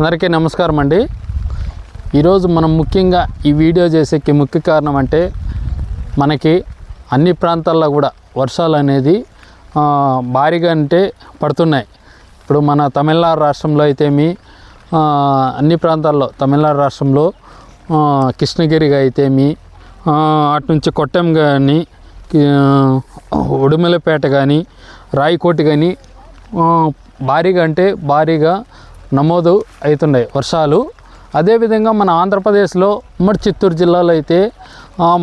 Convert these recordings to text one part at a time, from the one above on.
అందరికీ నమస్కారం అండి. ఈరోజు మనం ముఖ్యంగా ఈ వీడియో చేసేకి ముఖ్య కారణం అంటే మనకి అన్ని ప్రాంతాల్లో కూడా వర్షాలు అనేది భారీగా అంటే పడుతున్నాయి. ఇప్పుడు మన తమిళనాడు రాష్ట్రంలో అయితేమి అన్ని ప్రాంతాల్లో తమిళనాడు రాష్ట్రంలో కృష్ణగిరిగా అయితేమి అటు నుంచి కొట్టెం కానీ ఉడుమలపేట కానీ రాయకోటి కానీ భారీగా అంటే భారీగా నమోదు అవుతున్నాయి వర్షాలు. అదేవిధంగా మన ఆంధ్రప్రదేశ్లో ఉమ్మడి చిత్తూరు జిల్లాలో అయితే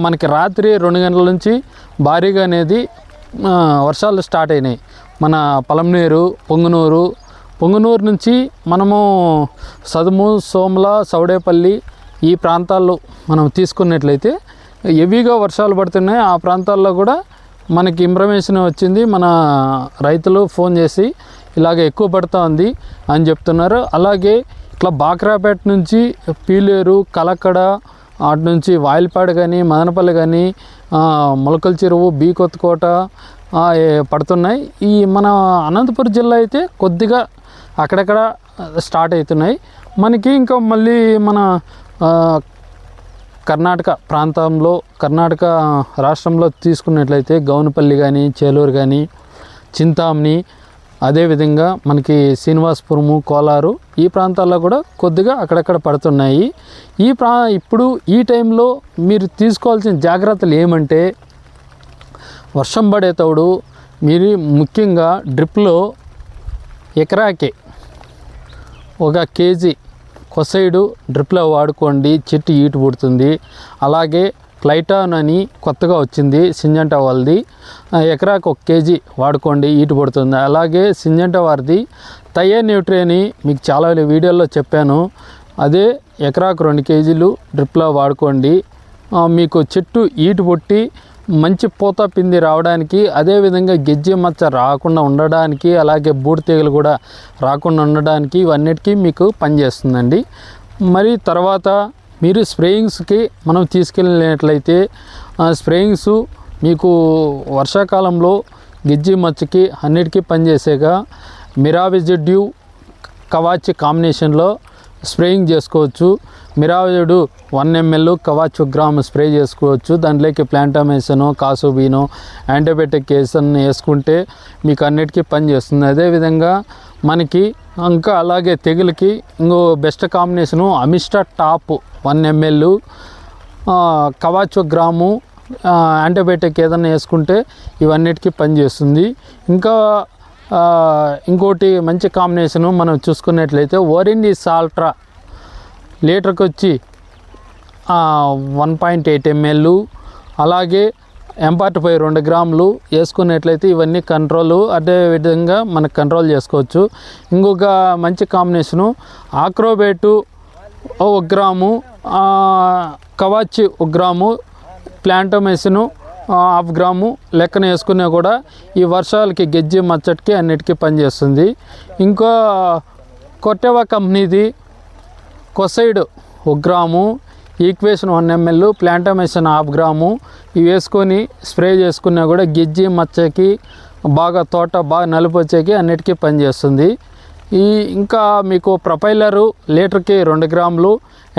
మనకి రాత్రి రెండు గంటల నుంచి భారీగా అనేది వర్షాలు స్టార్ట్ అయినాయి. మన పలంనేరు పొంగునూరు పొంగునూరు నుంచి మనము సదుము సోమల సౌడేపల్లి ఈ ప్రాంతాల్లో మనం తీసుకున్నట్లయితే హెవీగా వర్షాలు పడుతున్నాయి. ఆ ప్రాంతాల్లో కూడా మనకి ఇన్ఫర్మేషన్ వచ్చింది. మన రైతులు ఫోన్ చేసి ఇలాగ ఎక్కువ పడుతూ ఉంది అని చెప్తున్నారు. అలాగే ఇట్లా బాక్రాపేట నుంచి పీలేరు కలక్కడ అటు నుంచి వాయిల్పాడు కానీ మదనపల్లి కానీ మొలకల చెరువు బీ కొత్తకోట పడుతున్నాయి. ఈ మన అనంతపురం జిల్లా అయితే కొద్దిగా అక్కడక్కడ స్టార్ట్ అవుతున్నాయి. మనకి ఇంకా మళ్ళీ మన కర్ణాటక ప్రాంతంలో కర్ణాటక రాష్ట్రంలో తీసుకున్నట్లయితే గౌనపల్లి కానీ చేలూరు కానీ చింతామణి అదేవిధంగా మనకి శ్రీనివాసపురము కోలారు ఈ ప్రాంతాల్లో కూడా కొద్దిగా అక్కడక్కడ పడుతున్నాయి. ఈ ప్రా ఇప్పుడు ఈ టైంలో మీరు తీసుకోవాల్సిన జాగ్రత్తలు ఏమంటే వర్షం పడేటప్పుడు మీరు ముఖ్యంగా డ్రిప్లో ఎకరాకి ఒక కేజీ కొసైడు డ్రిప్లో వాడుకోండి చెట్టు ఈటు పుడుతుంది. అలాగే లైటాన్ అని కొత్తగా వచ్చింది సింజంటా వాళ్ళది. ఎకరాకు ఒక కేజీ వాడుకోండి ఈటు పడుతుంది. అలాగే సింజంటా వారిది తయ్యే న్యూట్రీ అని మీకు చాలా వీడియోల్లో చెప్పాను. అదే ఎకరాకు రెండు కేజీలు డ్రిప్లో వాడుకోండి. మీకు చెట్టు ఈటు పొట్టి మంచి పూత పిండి రావడానికి అదేవిధంగా గెజ్జి మచ్చ రాకుండా ఉండడానికి అలాగే బూడితీగలు కూడా రాకుండా ఉండడానికి ఇవన్నిటికీ మీకు పనిచేస్తుందండి. మరి తర్వాత మీరు స్ప్రేయింగ్స్కి మనం తీసుకెళ్ళినట్లయితే స్ప్రేయింగ్స్ మీకు వర్షాకాలంలో గిజ్జి మచ్చకి అన్నిటికీ పనిచేసేగా మిరావిజిడ్యూ కవాచి కాంబినేషన్లో స్ప్రేయింగ్ చేసుకోవచ్చు. మిరావిజుడు one ML Kavach gram spray చేసుకోవచ్చు. దాంట్లోకి ప్లాంటామేసను కాసుబీను యాంటీబయాటిక్ ఏసన్ వేసుకుంటే మీకు అన్నిటికీ పనిచేస్తుంది. అదేవిధంగా మనకి ఇంకా అలాగే తెగులకి ఇంకో best combination Amistar top one ML Kavach gram antibiotic ఏదైనా వేసుకుంటే ఇవన్నిటికీ పనిచేస్తుంది. ఇంకా ఇంకోటి మంచి కాంబినేషను మనం చూసుకున్నట్లయితే ఓరిండి సాల్ట్రా లీటర్కి వచ్చి వన్ పాయింట్ ఎయిట్ ఎంఎల్ అలాగే ఎంపార్ట్ ఫైవ్ రెండు గ్రాములు వేసుకున్నట్లయితే ఇవన్నీ కంట్రోల్ అదే విధంగా మనకు కంట్రోల్ చేసుకోవచ్చు. ఇంకొక మంచి కాంబినేషను ఆక్రోబేటు ఒక గ్రాము కవాచి ఒక గ్రాము ప్లాంటోమెసిను హాఫ్ గ్రాము లెక్కన వేసుకునే కూడా ఈ వర్షాలకి గెజ్జి మచ్చటికి అన్నిటికీ పనిచేస్తుంది. ఇంకా కొట్టెవా కంపెనీది కొసైడ్ ఒక gram equation one ML Plantomycin half gram. ఇవి వేసుకొని స్ప్రే చేసుకున్నా కూడా గిజ్జి మచ్చకి బాగా తోట బాగా నలుపు వచ్చేకి అన్నిటికీ పనిచేస్తుంది ఈ ఇంకా మీకు ప్రొపైలరు లీటర్కి రెండు గ్రాములు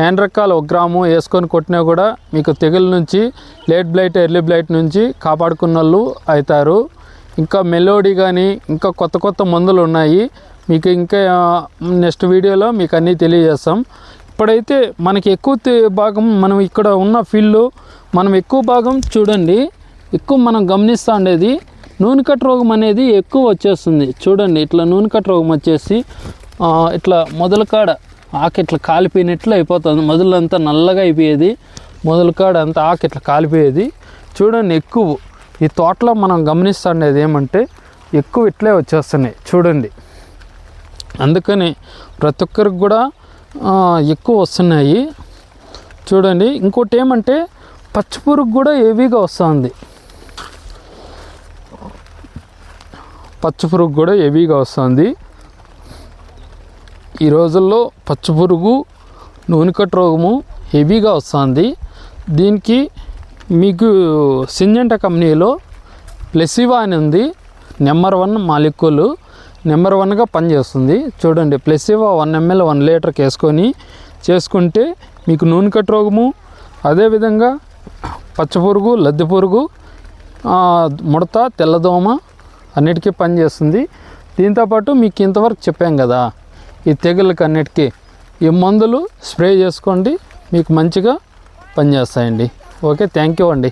ఎండ్రకాలు ఒక గ్రాము వేసుకొని కొట్టినా కూడా మీకు తెగుల నుంచి లేట్ బ్లైట్ ఎర్లీ బ్లైట్ నుంచి కాపాడుకున్న వాళ్ళు అవుతారు ఇంకా మెలోడీ కానీ ఇంకా కొత్త కొత్త మందులు ఉన్నాయి. మీకు ఇంకా నెక్స్ట్ వీడియోలో మీకు అన్నీ తెలియజేస్తాం. ఇప్పుడైతే మనకి ఎక్కువ తే- భాగం మనం ఇక్కడ ఉన్న ఫీల్డ్ మనం ఎక్కువ భాగం చూడండి. ఎక్కువ మనం గమనిస్తూ ఉండేది నూనెకట్ రోగం అనేది ఎక్కువ వచ్చేస్తుంది. చూడండి ఇట్లా నూనెకట్ రోగం వచ్చేసి ఇట్లా మొదల కాడ ఆకు ఇట్లా కాలిపోయినట్లు అయిపోతుంది. మొదలంతా నల్లగా అయిపోయేది. మొదల కాడ అంతా ఆకు ఇట్లా కాలిపోయేది. చూడండి ఎక్కువ ఈ తోటలో మనం గమనిస్తుండేది ఏమంటే ఎక్కువ ఇట్లే వచ్చేస్తున్నాయి. చూడండి. అందుకని ప్రతి ఒక్కరికి కూడా ఎక్కువ వస్తున్నాయి. చూడండి ఇంకోటి ఏమంటే పచ్చిపురుగు కూడా హెవీగా వస్తుంది. పచ్చిపురుగు కూడా హెవీగా వస్తుంది. ఈ రోజుల్లో పచ్చిపురుగు నూనెకట్ రోగము హెవీగా వస్తుంది. దీనికి మీకు సింజంట కంపెనీలో ప్లెసివా అని ఉంది. Number one మాలిక్యూలు. నెంబర్ వన్గా పనిచేస్తుంది. చూడండి ప్లెసివా వన్ ఎంఎల్ వన్ లీటర్కి వేసుకొని చేసుకుంటే మీకు నూనె కట్టు రోగము అదేవిధంగా పచ్చపురుగు లద్దె పురుగు ముడత తెల్లదోమ అన్నిటికీ పనిచేస్తుంది. దీంతోపాటు మీకు ఇంతవరకు చెప్పాం కదా ఈ తెగుళ్ళకి అన్నిటికీ ఈ మందులు స్ప్రే చేసుకోండి మీకు మంచిగా పనిచేస్తాయండి. ఓకే థ్యాంక్ యూ అండి.